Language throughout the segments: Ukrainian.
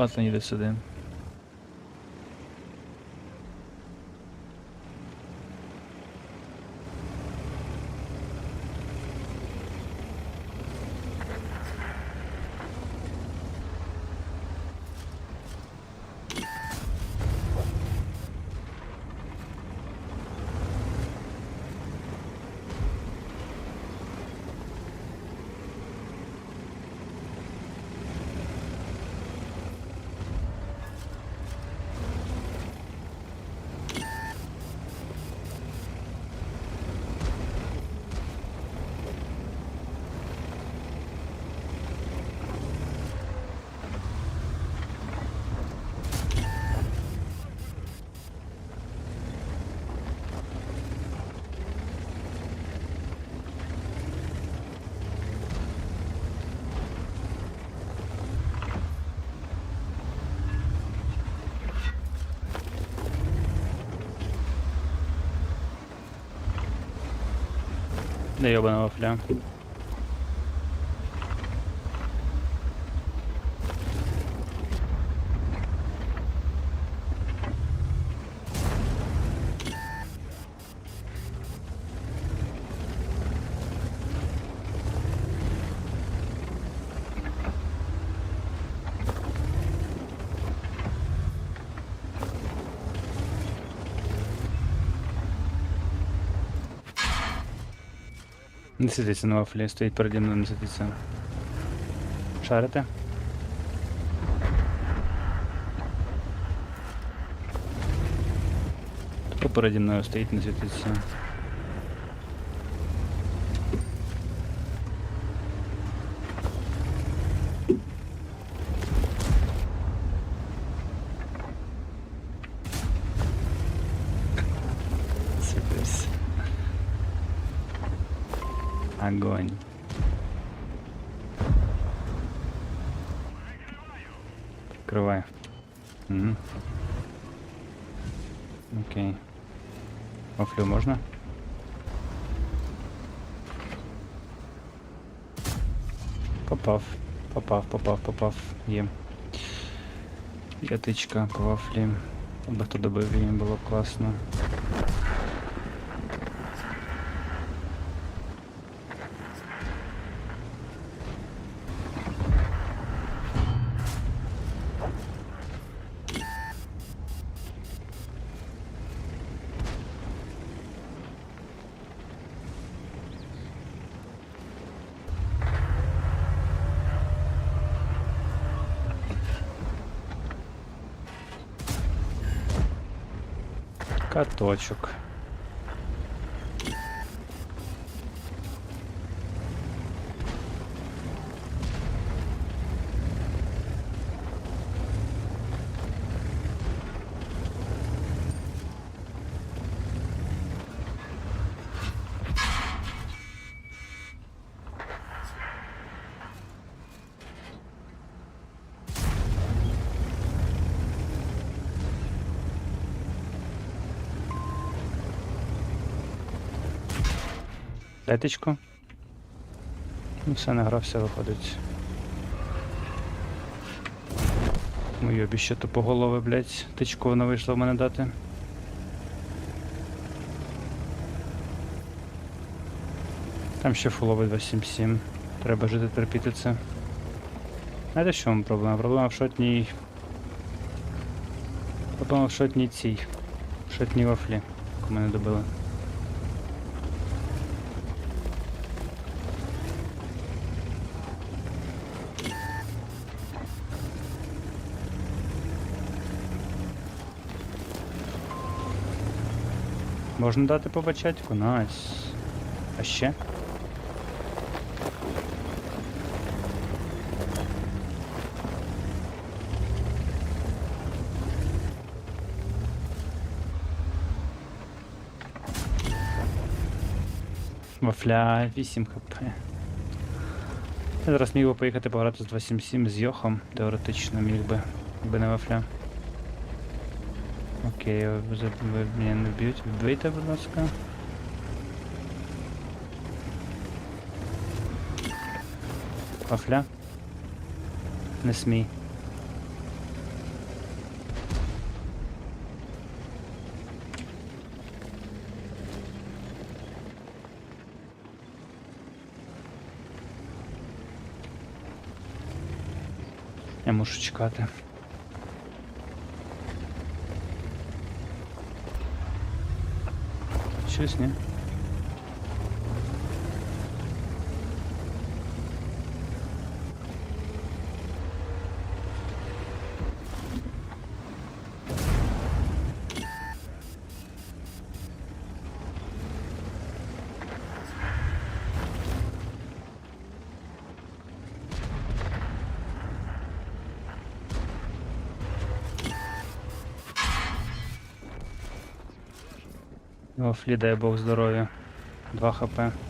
Патлин їде сюди. Де йобана вафля? Не сидиться на вафлі, стоїть переді мною, не сидиться. Шарите? Хто переді мною стоїть, не світиться. Світився. Огонь. Прикрывай. Угу. Окей. Вафлю можно? Попав. Попав, попав, попав. Є. Є тичка по вафлі. Аби хто добив її, було б класно. Каточок. Летечко. Ну все, награвся, виходить. Мою обіще по голови, блять, тичку вона вийшла в мене дати. Там ще фуловий 277. Треба жити терпіти це. Знаєте, що вам проблема? Проблема в шотній. Проблема в шотній цій. В шотній вафлі, яку мене добили. Можна дати по? Найс. А ще? Вафля 8 хп. Я зараз міг би поїхати пограти з 277 з Йохом, теоретично міг би, якби не вафля. Окей, ви мене не вб'ють. Вбийте, будь ласка. Пахля? Не смій. Я мушу чекати. Щось, ні? Вафлі, дай Бог здоров'я. 2 хп. —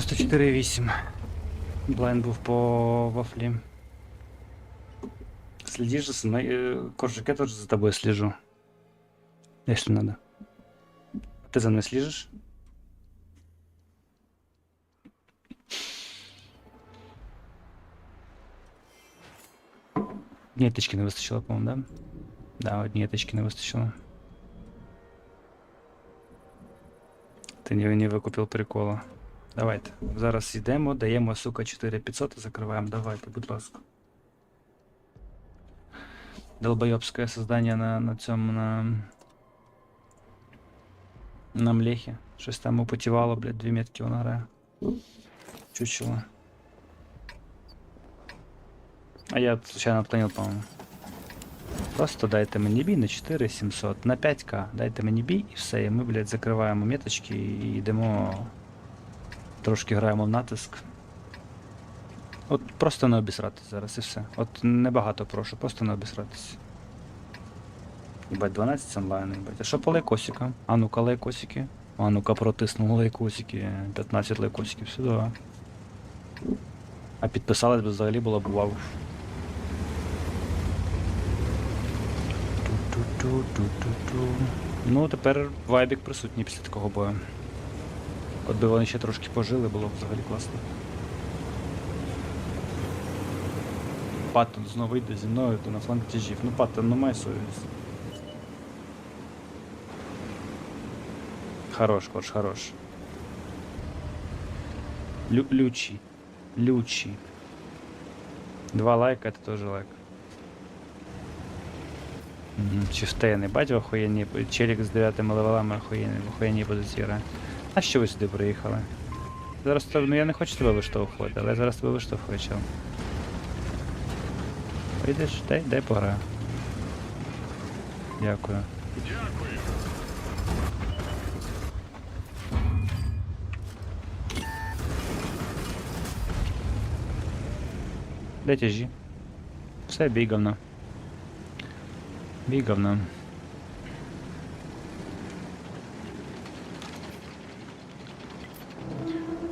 94,8. Блайн був по вафлі. Следишь за мной? Э, Коржик, я тоже за тобой слежу. Если надо. Ты за мной слежишь? Однієї тички не вистачило, по-моєму, да? Да, однієї тички не вистачило. Ти не, не викупив прикола. Давайте. Зараз йдемо, даємо, сука, 4500 і закриваємо. Давайте, будь ласка. Долбойобське создання на, на цьому на. На млехі. Щось там употівало, блядь, дві метки вона грає. Чучело. А я случайно отклонил, по-моему. Просто дайте мені бій на 4700, на 5к, дайте мені бій і все, і ми, блядь, закриваємо меточки і йдемо. Трошки граємо в натиск. От просто не обісратись зараз і все. От небагато прошу, просто не обісратись. Єбать, 12 онлайн, єбать. А що по лайкосикам? А ну-ка лайкосики. А ну-ка протиснули лайкосики. 15 лайкосиків сюди. А підписались би взагалі було б вау. Ну, тепер вайбік присутній після такого бою. От би вони ще трошки пожили, було б взагалі класно. Паттон знову йде зі мною, то на фланг тяжів. Ну Паттон, ну май совість. Хорош, корж, хорош. Лю лючі. Лючі. Два лайка, это тоже лайк. Угу. Чифтейни, бать в охуєнні. Челік з 9 левелами охуєнні, в охуєнній позиції грає. А що ви сюди приїхали? Зараз ну я не хочу тебе виштовхувати, але я зараз тебе виштовхую, чел. Прийдеш, дай, дай пограю. Дякую. Дякую. Де тяжі? Все, бій говно. Бій говно.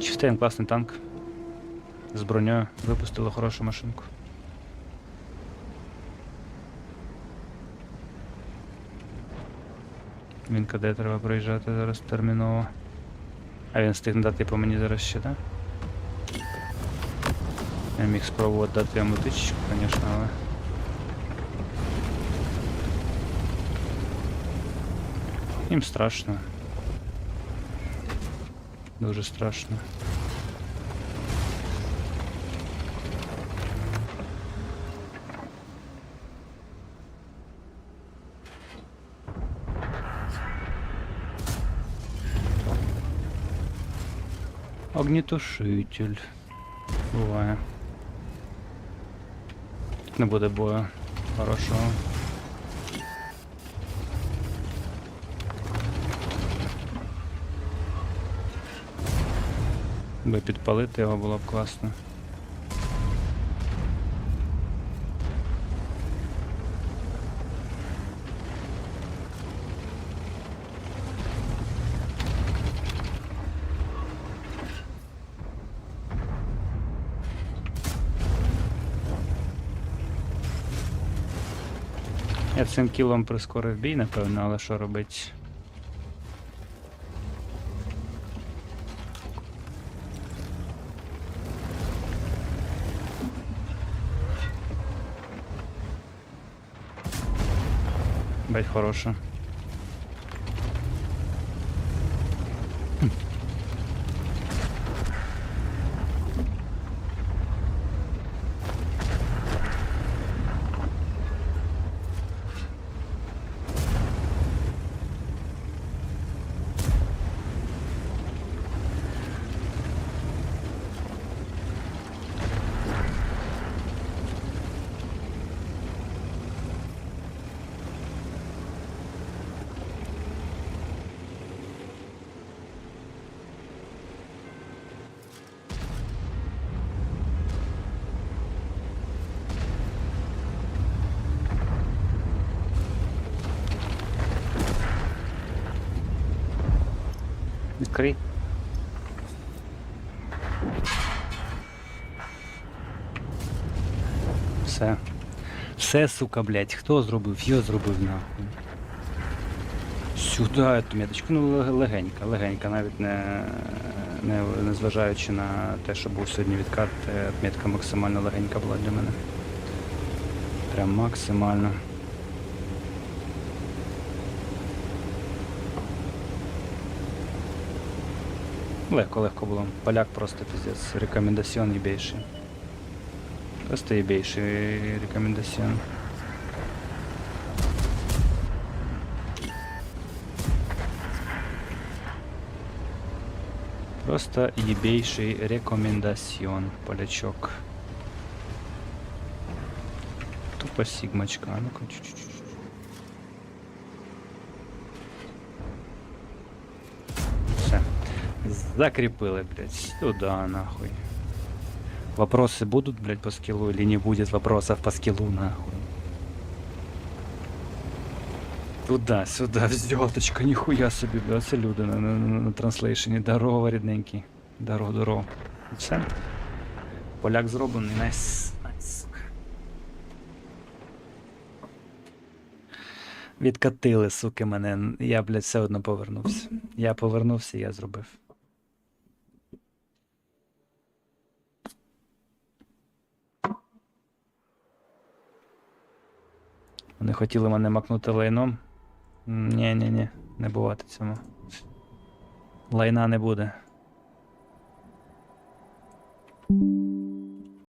Чифтейн класний танк. З броньою випустили хорошу машинку. Він куди треба проїжджати зараз терміново. А він встигне дати по мені зараз ще, так? Я міг спробувати дати йому тичку, звісно, але. Їм страшно. Дуже страшно. Огнетушитель. Буває. Не буде бою. Хорошого. Би підпалити його було б класно. Я цим кілом прискорив бій, напевно, але що робить? Бать хороша. Відкрий. Все. Все, сука, блядь, хто зробив? Я зробив нахуй. Сюди эту меточку. Ну, легенька, легенька, навіть не, не, не зважаючи на те, що був сьогодні відкат, е, максимально легенька була для мене. Прям максимально. Легко, легко було. Поляк просто пиздец. Рекомендаціон єбейший. Просто єбейший рекомендаціон. Просто ебейший рекомендаціон, полячок. Тупо сигмочка, а ну-ка чуть-чуть. Закрепили, блядь. Сюда, нахуй. Вопросы будут, блядь, по скиллу или не будет вопросов по скиллу, нахуй? Туда, сюда, взяточка, ніхуя собі, бля, це люди на, на, на, на транслейшені. Здорово, рідненький. Здорово, здорово. Все. Поляк зроблений, найс. Найс. Відкатили, суки, мене. Я, блядь, все одно повернувся. Я повернувся, я зробив. Вони хотіли мене макнути лайном. Ні, ні, ні, не бувати цьому. Лайна не буде.